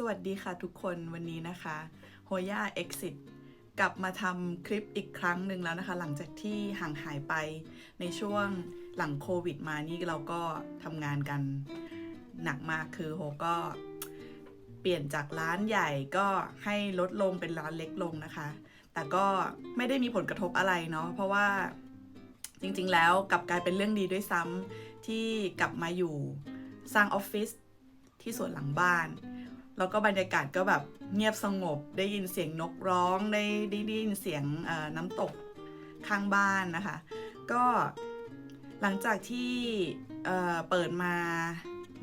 สวัสดีค่ะทุกคนวันนี้นะคะโฮย่า Exit กลับมาทำคลิปอีกครั้งหนึ่งแล้วนะคะ หลังจากที่ห่างหายไปในช่วงหลังโควิดมานี่เราก็ทำงานกันหนักมากคือโฮก็เปลี่ยนจากร้านใหญ่ก็ให้ลดลงเป็นร้านเล็กลงนะคะ แต่ก็ไม่ได้มีผลกระทบอะไรเนาะเพราะว่าจริงๆแล้วกลับกลายเป็นเรื่องดีด้วยซ้ำที่กลับมาอยู่สร้างออฟฟิศที่สวนหลังบ้าน แล้วก็บรรยากาศก็แบบเงียบสงบ ได้ยินเสียงนกร้อง ได้ได้ยินเสียงน้ำตกข้างบ้านนะคะ ก็หลังจากที่เปิดมา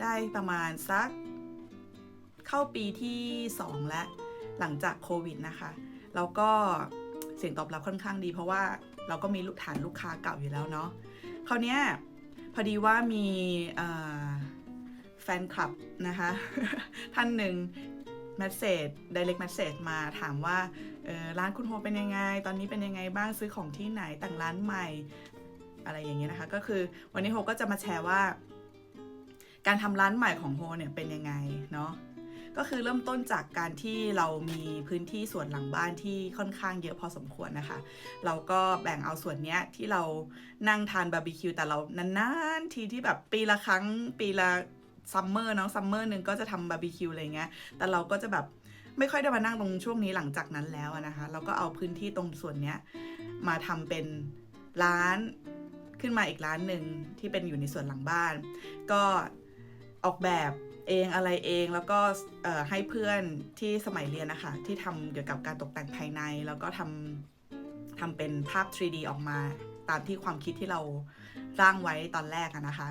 ได้ประมาณสักเข้าปีที่ 2 แล้วหลังจากโควิดนะคะ แล้วก็เสียงตอบรับค่อนข้างดี เพราะว่าเราก็มีลูกฐานลูกค้าเก่าอยู่แล้วเนาะคราวนี้พอดีว่ามีอ แฟนคลับนะคะ ท่านหนึ่ง message direct message มาถามว่าร้านคุณโฮเป็นยังไง ตอนนี้เป็นยังไงบ้างซื้อของที่ไหนต่งร้านใหม่อะไรอย่างเงี้ยนะคะ ก็คือวันนี้โฮก็จะมาแชร์ว่า การทำร้านใหม่ของโฮเนี่ยเป็นยังไงเนาะก็คือเริ่มต้นจากการที่เรามีพื้นที่ส่วนหลังบ้านที่ค่อนข้างเยอะพอสมควรนะคะ เราก็แบ่งเอาส่วนเนี้ยที่เรานั่งทานบาร์บีคิวแต่เรานานๆทีที่แบบปีละครั้งปีละ ซัมเมอร์เนาะซัมเมอร์หนึ่งก็จะทำบาร์บีคิวอะไรเงี้ย แต่เราก็จะแบบไม่ค่อยได้มานั่งตรงช่วงนี้หลังจากนั้นแล้วนะคะ เราก็เอาพื้นที่ตรงส่วนเนี้ยมาทำเป็นร้านขึ้นมาอีกร้านหนึ่งที่เป็นอยู่ในส่วนหลังบ้าน ก็ออกแบบเองอะไรเองแล้วก็ให้เพื่อนที่สมัยเรียนนะคะที่ทำเกี่ยวกับการตกแต่งภายใน แล้วก็ทำทำเป็นภาพ 3D ออกมาตามที่ความคิดที่เรา ร่างไว้ตอนแรกนะคะ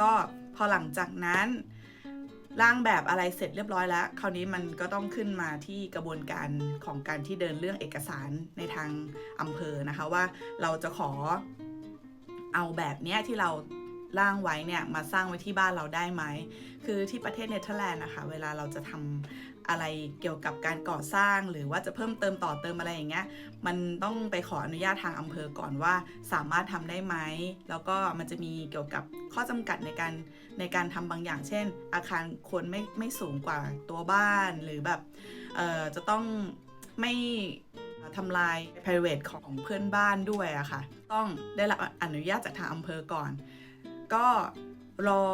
ก็พอหลังจากนั้นร่างแบบอะไรเสร็จเรียบร้อยแล้ว คราวนี้มันก็ต้องขึ้นมาที่กระบวนการของการที่เดินเรื่องเอกสารในทางอำเภอนะคะว่าเราจะขอเอาแบบเนี้ยที่เรา ร่างไว้เนี่ยมาสร้างไว้ที่บ้านเราได้ไหม คือที่ประเทศเนเธอร์แลนด์นะคะ เวลาเราจะทำอะไรเกี่ยวกับการก่อสร้างหรือว่าจะเพิ่มเติมต่อเติมอะไรอย่างเงี้ย มันต้องไปขออนุญาตทางอำเภอก่อนว่าสามารถทำได้ไหม แล้วก็มันจะมีเกี่ยวกับข้อจำกัดในการในการทำบางอย่าง เช่น อาคารควรไม่ไม่สูงกว่าตัวบ้านหรือแบบเอ่อจะต้องไม่ทำลาย private ของเพื่อนบ้านด้วยอะค่ะ ต้องได้รับอนุญาตจากทางอำเภอก่อน ก็รอ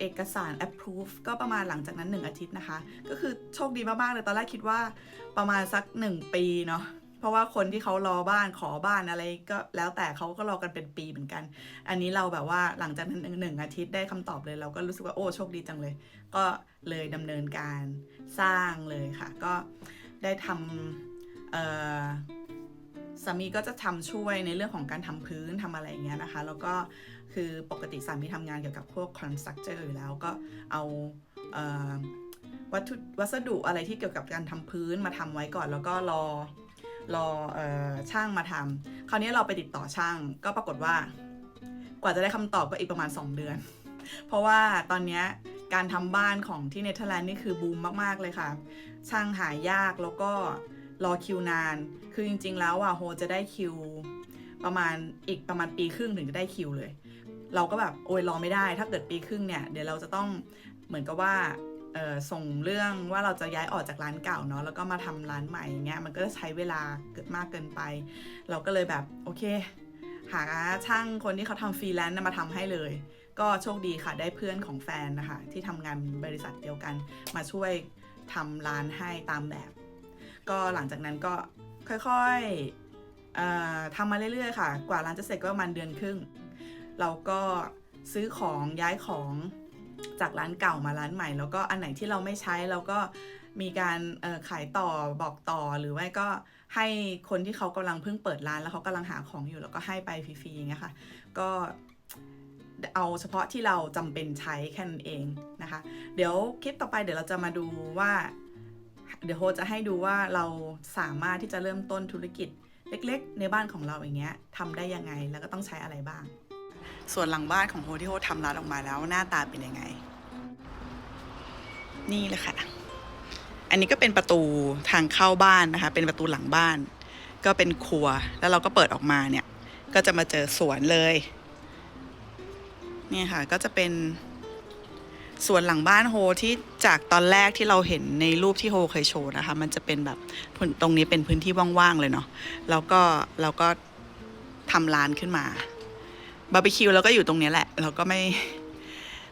เอกสาร approve ก็ประมาณหลังจากนั้น 1 อาทิตย์นะคะ ก็คือโชคดีมาก ๆ เลยตอนแรกคิดว่าประมาณสัก 1 ปีเนาะเพราะว่าคนที่เขารอบ้านขอบ้านอะไรก็แล้วแต่เขาก็รอกันเป็นปีเหมือนกัน อันนี้เราแบบว่าหลังจากนั้นหนึ่งอาทิตย์ได้คำตอบเลย เราก็รู้สึกว่าโอ้โชคดีจังเลย ก็เลยดำเนินการสร้างเลยค่ะ ก็ได้ทำสามีก็จะทำช่วยในเรื่องของการทำพื้นทำอะไรอย่างเงี้ยนะคะ แล้วก็ คือปกติสามีทำงานเกี่ยวกับพวกคอนสตรักเจอร์อยู่แล้วก็เอาเอวัตถุวัสดุอะไรที่เกี่ยวกับการทำพื้นมาทำไว้ก่อน แล้วก็รอรออช่างมาทำคราวนี้เราไปติดต่อช่าง ก็ปรากฏว่า กว่าจะได้คำตอบก็อีกประมาณ 2 เดือน เพราะว่าตอนนี้การทำบ้านของที่เนเธอร์แลนด์นี่คือบูมมาก ๆ เลยค่ะ ช่างหายากแล้วก็รอคิวนาน คือจริง ๆ แล้วอะโฮจะได้คิว ประมาณอีกประมาณปีครึ่งถึงจะได้คิวเลย เราก็แบบโอ้ยรอไม่ได้ ถ้าเกิดปีครึ่งเนี่ยเดี๋ยวเราจะต้องเหมือนกับว่าส่งเรื่องว่าเราจะย้ายออกจากร้านเก่าเนาะแล้วก็มาทำร้านใหม่อย่างเงี้ยมันก็จะใช้เวลาเกิดมากเกินไป เราก็เลยแบบโอเค หาช่างคนที่เขาทำฟรีแลนซ์มาทำให้เลย ก็โชคดีค่ะได้เพื่อนของแฟนนะคะที่ทำงานบริษัทเดียวกัน มาช่วยทำร้านให้ตามแบบ ก็หลังจากนั้นก็ค่อยๆทำมาเรื่อยๆค่ะ กว่าร้านจะเสร็จก็ประมาณเดือนครึ่ง เราก็ซื้อของย้ายของจากร้านเก่ามาร้านใหม่ แล้วก็อันไหนที่เราไม่ใช้เราก็มีการขายต่อบอกต่อหรือว่าก็ให้คนที่เขากำลังเพิ่งเปิดร้านแล้วเขากำลังหาของอยู่แล้วก็ให้ไปฟรีๆอย่างเงี้ยค่ะ ก็เอาเฉพาะที่เราจำเป็นใช้แค่นั้นเองนะคะ เดี๋ยวคลิปต่อไปเดี๋ยวเราจะมาดูว่า เดี๋ยวโฮจะให้ดูว่าเราสามารถที่จะเริ่มต้นธุรกิจเล็ก ๆ ในบ้านของเราอย่างเงี้ยทำได้ยังไงแล้วก็ต้องใช้อะไรบ้าง ส่วนหลังบ้านของโฮที่โฮทำร้านออกมาแล้วหน้าตาเป็นยังไง นี่เลยค่ะ อันนี้ก็เป็นประตูทางเข้าบ้านนะคะ เป็นประตูหลังบ้าน ก็เป็นครัวแล้วเราก็เปิดออกมาเนี่ย ก็จะมาเจอสวนเลยเนี่ยค่ะก็จะเป็นส่วนหลังบ้านโฮที่จากตอนแรกที่เราเห็นในรูปที่โฮเคยโชว์นะคะ มันจะเป็นแบบพื้นตรงนี้เป็นพื้นที่ว่างๆเลยเนาะแล้วก็เราก็ทำร้านขึ้นมา บาร์บีคิวเราก็อยู่ตรงนี้แหละ เราก็ไม่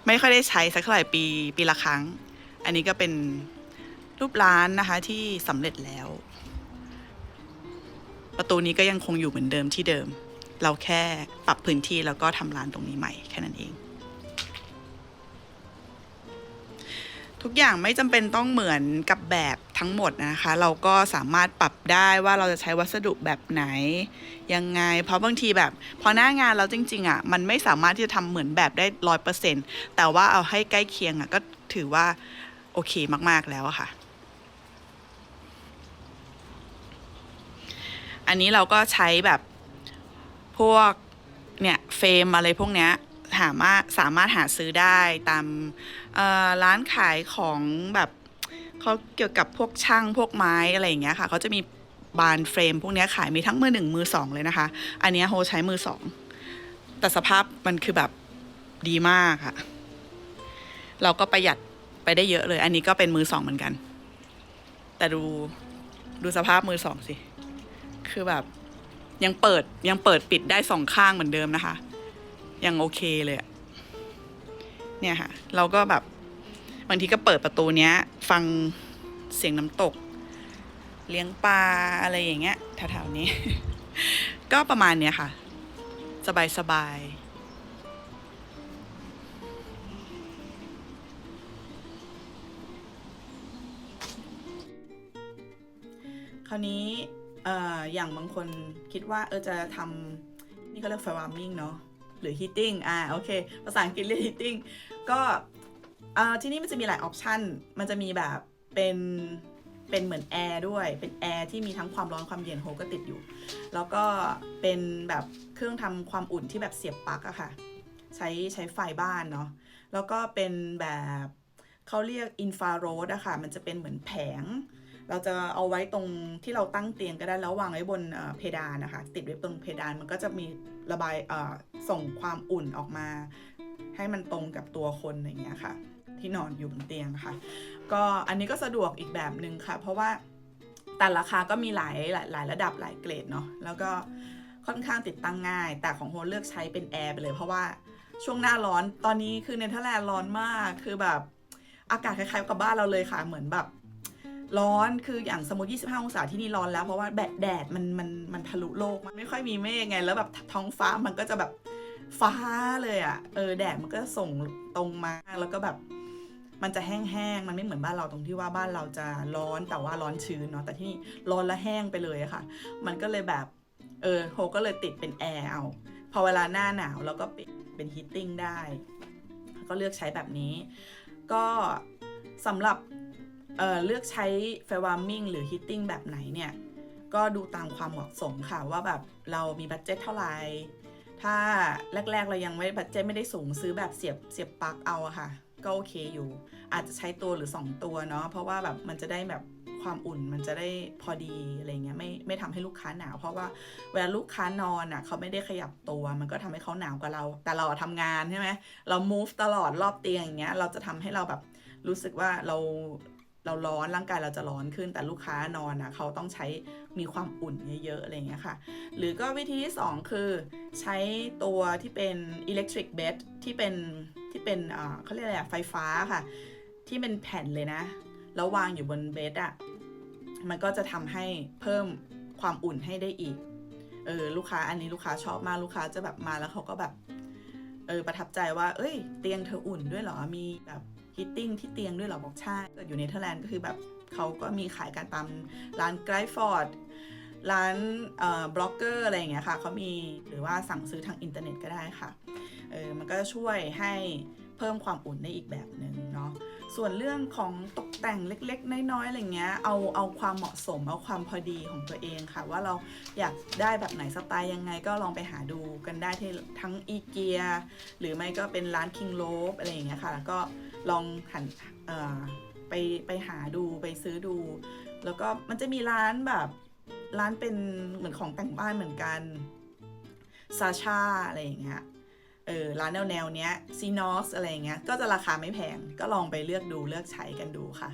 ไม่ค่อยได้ใช้สักเท่าไหร่ปีปีละครั้ง อันนี้ก็เป็นรูปร้านนะคะที่สำเร็จแล้ว ประตูนี้ก็ยังคงอยู่เหมือนเดิมที่เดิม เราแค่ปรับพื้นที่แล้วก็ทำร้านตรงนี้ใหม่แค่นั้นเอง ทุกอย่างไม่จำเป็นต้องเหมือนกับแบบทั้งหมดนะคะ เราก็สามารถปรับได้ว่าเราจะใช้วัสดุแบบไหน ยังไง เพราะบางทีแบบ พอหน้างานแล้วจริง ๆอะมันไม่สามารถที่จะทำเหมือนแบบได้ร้อยเปอร์เซ็นต์แต่ว่าเอาให้ใกล้เคียงอะก็ถือว่าโอเคมากๆแล้วอะค่ะ อันนี้เราก็ใช้แบบพวกเนี่ยเฟรมอะไรพวกเนี้ย สามารถสามารถหาซื้อได้ตามร้านขายของแบบเขาเกี่ยวกับพวกช่างพวกไม้อะไรอย่างเงี้ยค่ะเขาจะมีบานเฟรมพวกนี้ขายมีทั้งมือหนึ่งมือสองเลยนะคะ อันนี้โฮใช้มือสองแต่สภาพมันคือแบบดีมากค่ะ เราก็ประหยัดไปได้เยอะเลย อันนี้ก็เป็นมือสองเหมือนกัน แต่ดูดูสภาพมือสองสิ คือแบบยังเปิดยังเปิดปิดได้สองข้างเหมือนเดิมนะคะ ยังโอเคเลยอะเนี่ยค่ะ เราก็แบบบางทีก็เปิดประตูเนี้ย ฟังเสียงน้ำตก เลี้ยงปลาอะไรอย่างเงี้ยแถวๆนี้ ก็ประมาณเนี้ยค่ะ สบายสบายคราวนี้เอ่ออย่างบางคนคิดว่าเออจะทำนี่เขาเรียกไฟวาร์มิ่งเนาะ หรือ heating อ่าโอเค ภาษาอังกฤษเรียก heating ก็อ่อที่นี่มันจะมีหลายออปชันมันจะมีแบบเป็นเป็นเหมือนแอร์ด้วย เป็นแอร์ที่มีทั้งความร้อนความเย็นโฮก็ติดอยู่ แล้วก็เป็นแบบเครื่องทำความอุ่นที่แบบเสียบปลั๊กอะค่ะ ใช้ใช้ไฟบ้านเนาะ แล้วก็เป็นแบบเขาเรียกอินฟราโรดอะค่ะ มันจะเป็นเหมือนแผง เราจะเอาไว้ตรงที่เราตั้งเตียงก็ได้แล้ววางไว้บนเพดานนะคะ ติดไว้ตรงเพดานมันก็จะมีระบายส่งความอุ่นออกมา ให้มันตรงกับตัวคนอย่างเงี้ยค่ะ ที่นอนอยู่บนเตียงค่ะ ก็อันนี้ก็สะดวกอีกแบบหนึ่งค่ะ เพราะว่าแต่ราคาก็มีหลายหลายหลายระดับหลายเกรดเนาะแล้วก็ค่อนข้างติดตั้งง่าย แต่ของโฮเลือกใช้เป็นแอร์ไปเลยเพราะว่าช่วงหน้าร้อนตอนนี้คือเนเธอร์แลนด์ร้อนมากคือแบบอากาศคล้ายๆกับบ้านเราเลยค่ะ เหมือนแบบ ร้อนคืออย่างสมมติ 25 องศาที่นี่ร้อนแล้ว เพราะว่าแดดแดดมันมันมันทะลุโลกมันไม่ค่อยมีเมฆไง แล้วแบบท้องฟ้ามันก็จะแบบฟ้าเลยอะ่ะเออแดดมันก็ส่งตรงมาแล้วก็แบบมันจะแห้งๆ มันไม่เหมือนบ้านเราตรงที่ว่าบ้านเราจะร้อนแต่ว่าร้อนชื้นเนาะ แต่ที่นี่ร้อนและแห้งไปเลยค่ะ มันก็เลยแบบ เออโฮก็เลยติดเป็นแอร์เอา พอเวลาหน้าหนาวแล้วก็ปิดเป็นฮีตติ้งได้ ก็เลือกใช้แบบนี้ ก็สำหรับ เเลือกใช้ไฟวาร์มิ่งหรือฮีตติ้งแบบไหนเนี่ย ก็ดูตามความเหมาะสมค่ะว่าแบบเรามีบัตเจ็ตเท่าไหร่ ถ้าแรก ๆ เรายังไม่บัตเจ็ตไม่ได้สูงซื้อแบบเสียบเสียบปลั๊กเอาอะค่ะ ก็โอเคอยู่ อาจจะใช้ตัวหรือ 2 ตัวเนาะเพราะว่าแบบมันจะได้แบบความอุ่นมันจะได้พอดีอะไรเงี้ยไม่ไม่ทำให้ลูกค้าหนาว เพราะว่าเวลาลูกค้านอนอะเขาไม่ได้ขยับตัว มันก็ทำให้เขาหนาวกว่าเรา แต่เราอะทำงานใช่ไหมเรา move ตลอดรอบเตียงอย่างเงี้ยเราจะทำให้เราแบบรู้สึกว่าเรา เราร้อนร่างกายเราจะร้อนขึ้น แต่ลูกค้านอนอะเขาต้องใช้มีความอุ่นเยอะๆอะไรเงี้ยค่ะ หรือก็วิธีที่ 2 คือใช้ตัวที่เป็น electric bed ที่เป็นที่เป็นเขาเรียกอะไรอะไฟฟ้าค่ะ ที่เป็นแผ่นเลยนะ แล้ววางอยู่บนเบดอะมันก็จะทำให้เพิ่มความอุ่นให้ได้อีกเออลูกค้าอันนี้ลูกค้าชอบมากลูกค้าจะแบบมาแล้วเขาก็แบบเออประทับใจว่า เอ้ย เตียงเธออุ่นด้วยเหรอมีแบบ ฮีตติ้งที่เตียงด้วยเหรอบอกใช่เกิดอยู่ในเธอร์แลนด์ก็คือแบบเขาก็มีขายกันตามร้านไกด์ฟอร์ดร้านบล็อกเกอร์อะไรอย่างเงี้ยค่ะเขามีหรือว่าสั่งซื้อทางอินเทอร์เน็ตก็ได้ค่ะเออมันก็จะช่วยให้เพิ่มความอุ่นได้อีกแบบหนึ่งเนาะส่วนเรื่องของตกแต่งเล็กๆ น้อยๆอะไรเงี้ยเอาเอาความเหมาะสมเอาความพอดีของตัวเองค่ะ ว่าเราอยากได้แบบไหนสไตล์ยังไงก็ลองไปหาดูกันได้ที่ทั้งอีเกียหรือไม่ก็เป็นร้านคิงโลบอะไรอย่างเงี้ยค่ะแล้วก็ ลองหันไปไปหาดูไปซื้อดู แล้วก็มันจะมีร้านแบบร้านเป็นเหมือนของแต่งบ้านเหมือนกันซาชาอะไรอย่างเงี้ยเออร้านแนวแนวเนี้ยซีนอสอะไรอย่างเงี้ยก็จะราคาไม่แพงก็ลองไปเลือกดูเลือกใช้กันดูค่ะ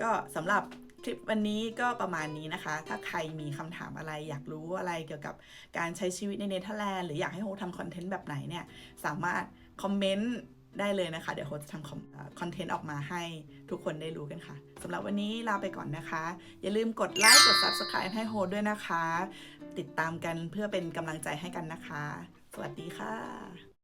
ก็สำหรับคลิปวันนี้ก็ประมาณนี้นะคะ ถ้าใครมีคำถามอะไรอยากรู้อะไรเกี่ยวกับการใช้ชีวิตในเนเธอร์แลนด์หรืออยากให้โฮทำคอนเทนต์แบบไหนเนี่ย สามารถคอมเมนต์ ได้เลยนะคะ เดี๋ยวโฮจะทำคอนเทนต์ออกมาให้ทุกคนได้รู้กันค่ะสำหรับวันนี้ลาไปก่อนนะคะ อย่าลืมกดไลค์กด Subscribe ให้โฮด้วยนะคะ ติดตามกันเพื่อเป็นกำลังใจให้กันนะคะ สวัสดีค่ะ